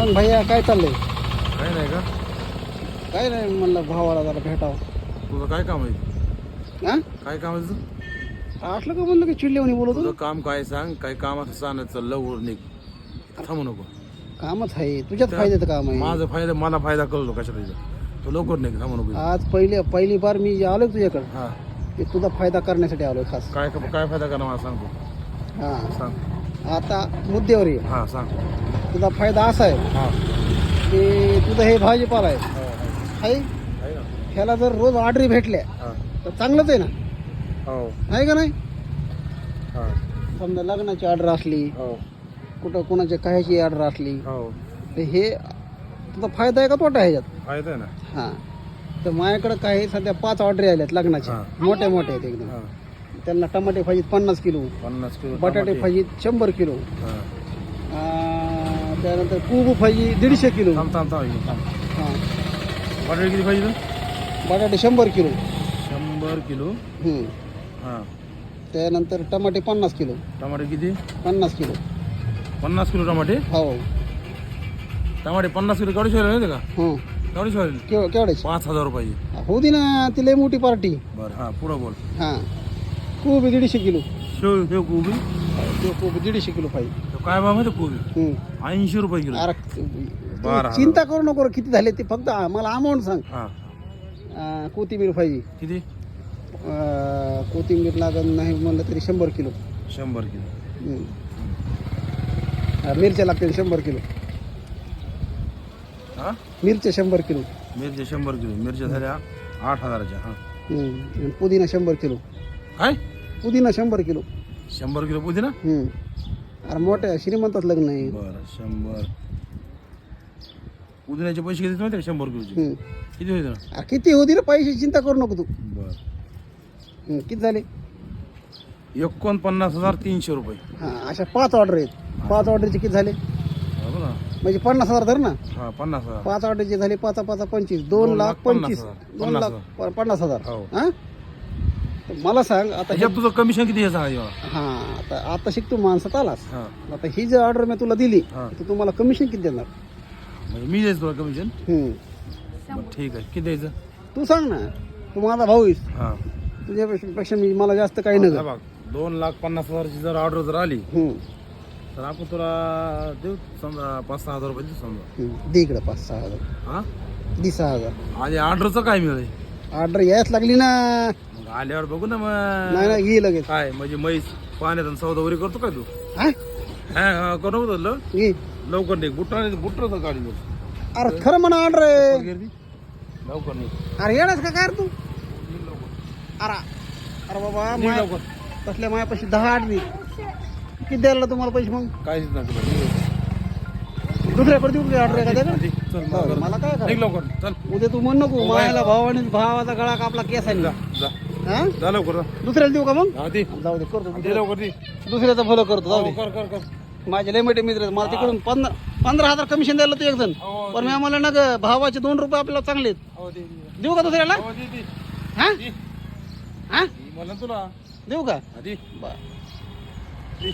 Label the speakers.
Speaker 1: मग भैया काय चाललंय?
Speaker 2: काय नाही का?
Speaker 1: काय नाही म्हणलं भावाला जरा भेटावं.
Speaker 2: तुझं काय काम आहे?
Speaker 1: हा
Speaker 2: काय काम आहे तुझं?
Speaker 1: असलं का म्हणलं की चिडल्यावानी बोलत
Speaker 2: तुझं काम काय सांग? काय काम असं सांग चाललं निघ. थांबू नको.
Speaker 1: कामच आहे. तुझ्याच फायद्याचं काम आहे.
Speaker 2: माझा फायदा मला फायदा कळतो कशा तुझा. तू लवकर निघ थांबू नको.
Speaker 1: आज पहिले पहिली बार मी जे आलोय तुझ्याकडे
Speaker 2: हा.
Speaker 1: ते तुझा फायदा करण्यासाठी आलोय खास.
Speaker 2: काय काय फायदा करणार मला सांग तू.
Speaker 1: हा.
Speaker 2: सांग.
Speaker 1: आता मुद्द्यावर ये.
Speaker 2: हा सांग.
Speaker 1: तुझा फायदा असा आहे
Speaker 2: हा.
Speaker 1: की तुझं हे भाजीपाला आहे.
Speaker 2: हो, हो.
Speaker 1: आहे?
Speaker 2: ना?
Speaker 1: ह्याला जर रोज ऑर्डरी भेटल्या
Speaker 2: हा.
Speaker 1: तर चांगलंच आहे ना?
Speaker 2: हो.
Speaker 1: आहे का नाही?
Speaker 2: हा.
Speaker 1: समजा लग्नाची ऑर्डर असली
Speaker 2: हो.
Speaker 1: कुठं कोणाच्या काह्याची ऑर्डर असली
Speaker 2: हो.
Speaker 1: तर हे तुझा फायदा आहे का तोटा आहे ह्याच्यात?
Speaker 2: फायदा आहे ना.
Speaker 1: हां. तर माझ्याकडं काही सध्या पाच ऑर्डरी आल्यात लग्नाच्या.
Speaker 2: हां.
Speaker 1: मोठ्या मोठ्या आहेत एकदम.
Speaker 2: हा.
Speaker 1: त्यांना टमाटे भाजीत पन्नास किलो
Speaker 2: पन्नास किलो
Speaker 1: बटाटे
Speaker 2: टमाटे.
Speaker 1: शंभर किलो.
Speaker 2: हा.
Speaker 1: त्यानंतर कुबू भाजी दीडशे किलो.
Speaker 2: थांब थांब थांब थांब.
Speaker 1: हां.
Speaker 2: बटाटे किती पाहिजे तुला?
Speaker 1: बटाटे शंभर किलो.
Speaker 2: शंभर किलो.
Speaker 1: हं.
Speaker 2: हा.
Speaker 1: त्यानंतर टमाटे पन्नास किलो.
Speaker 2: टमाटे किती?
Speaker 1: पन्नास किलो.
Speaker 2: पन्नास किलो टमाटे?
Speaker 1: हो.
Speaker 2: टमाटे पन्नास किलो केवढे शिवायला नाही का?
Speaker 1: हं.
Speaker 2: केवढे शिवायला?
Speaker 1: केव केवढ्याची
Speaker 2: पाच हजार रुपये.
Speaker 1: होऊ दे ना ती लय मोठी पार्टी.
Speaker 2: बरं हा पुढं बोल.
Speaker 1: हां. कोबी दीडशे किलो.
Speaker 2: शेव शेव कोबी.
Speaker 1: तो कोबी दीडशे किलो पाहिजे.
Speaker 2: काय भाव माहिती कोबी. ऐंशी रुपये किलो.
Speaker 1: अरे
Speaker 2: बारा
Speaker 1: तू चिंता करू नको रे, किती झाले ते फक्त मला अमाऊंट सांग.
Speaker 2: हा.
Speaker 1: अं, कोथिंबीर पाहिजे.
Speaker 2: किती?
Speaker 1: अं, कोथिंबीर लागत नाही म्हणलं तरी शंभर किलो.
Speaker 2: शंभर किलो.
Speaker 1: अं, मिरच्या लागतील शंभर किलो.
Speaker 2: हा?
Speaker 1: मिरच्या शंभर किलो.
Speaker 2: मिरच्या शंभर किलो. मिरच्या झाल्या आठ हजाराच्या हा.
Speaker 1: आणि पुदिना शंभर किलो.
Speaker 2: काय?
Speaker 1: पुदिना शंभर किलो.
Speaker 2: शंभर किलो पुदी ना
Speaker 1: हं. अरे मोठ्या श्रीमंतात लग्न आहे.
Speaker 2: बरं शंभर. पुदिन्याचे पैसे किती माहिती शंभर. किती होते? ना
Speaker 1: अरे किती होती रे पैसे? चिंता करू नको तू.
Speaker 2: बरं.
Speaker 1: किती झाले?
Speaker 2: एकोणपन्नास हजार तीनशे रुपये.
Speaker 1: हां अशा पाच ऑर्डर आहेत. पाच ऑर्डरचे किती झाले?
Speaker 2: बरोबर ना?
Speaker 1: म्हणजे पन्नास हजार धर ना.
Speaker 2: हा पन्नास हजार.
Speaker 1: पाच ऑर्डरचे झाले पाच पाच पंचवीस. दोन लाख पंचवीस.
Speaker 2: हजार.
Speaker 1: दोन
Speaker 2: पन्नास
Speaker 1: लाख प- पन्नास हजार.
Speaker 2: हो.
Speaker 1: हा? तर मला सांग आता हे-
Speaker 2: तुझं कमिशन किती आहे मला
Speaker 1: हा आता आता शिक तू माणसात आलास.
Speaker 2: हा.
Speaker 1: आता ही जी ऑर्डर मी तुला दिली
Speaker 2: हा.
Speaker 1: तर तुम्हाला कमिशन किती देणार?
Speaker 2: म्हणजे मी द्यायचं तुला कमिशन
Speaker 1: हम्म.
Speaker 2: बरं ठीक आहे. किती द्यायचं?
Speaker 1: तू सांग ना तू माझा भाऊ आहेस.
Speaker 2: हा.
Speaker 1: तुझ्यापेक्षा मी मला जास्त काही
Speaker 2: हे
Speaker 1: नका
Speaker 2: बघ दोन लाख पन्नास हजारची जर ऑर्डर जर आली. तर आपण तुला देऊ समजा पाच सहा हजार रुपये देऊ समजा.
Speaker 1: दे इकडं पाच सहा हजार.
Speaker 2: हा?
Speaker 1: दे सहा हजार.
Speaker 2: आणि ऑर्डरचं काय मिळेल?
Speaker 1: ऑर्डर यायच लागली ना.
Speaker 2: आल्यावर बघू ना
Speaker 1: नाही
Speaker 2: मग
Speaker 1: ना घे लगेच
Speaker 2: काय म्हणजे म्हैस पाण्यात वगैरे करतो काय तू
Speaker 1: हा
Speaker 2: हा हा, करू तुला
Speaker 1: घे
Speaker 2: लवकर निघ बुट्टा बुट्टर तर गाडी बघ.
Speaker 1: अरे खरं म्हणा ऑर्डर आहे.
Speaker 2: लवकर निघ
Speaker 1: अरे येणार का काय रे तू
Speaker 2: लवकर.
Speaker 1: अरे अरे बाबा
Speaker 2: निघ
Speaker 1: माया-
Speaker 2: लवकर
Speaker 1: तसल्या मायापाशी दहा आठ दे किती द्यायला तुम्हाला पैसे मग
Speaker 2: काहीच नाही तुला निघ.
Speaker 1: दुसऱ्याकडे देऊ ऑर्डर एखाद्याकडे
Speaker 2: निघ. चल
Speaker 1: बरं,
Speaker 2: लवकर.
Speaker 1: मला काय
Speaker 2: निघ
Speaker 1: करायचं?
Speaker 2: लवकर चल
Speaker 1: उद्या तू म्हण नको मायाला भाव आणि भावाचा गळा कापला केस आहे.
Speaker 2: जा
Speaker 1: हा
Speaker 2: जा लवकर जा.
Speaker 1: दुसऱ्याला देऊ का मग
Speaker 2: हा, दे
Speaker 1: जाऊ दे करतो
Speaker 2: दे लवकर दे
Speaker 1: दुसऱ्याचा फॉलो करतो जाऊ
Speaker 2: हो,
Speaker 1: दे
Speaker 2: कर कर कर
Speaker 1: माझे लय मोठे मित्र आहेत. मला तिकडून पंधरा पंधरा हजार कमिशन द्यायला तू एक जण
Speaker 2: हो,
Speaker 1: पण मी आम्हाला ना ग, भावाचे दोन रुपये आपल्याला चांगले आहेत.
Speaker 2: हो, दे, दे.
Speaker 1: देऊ का दुसऱ्याला
Speaker 2: हो, दे, दे.
Speaker 1: हा. हा.
Speaker 2: मला तुला
Speaker 1: देऊ का
Speaker 2: हा, दे.
Speaker 1: बरं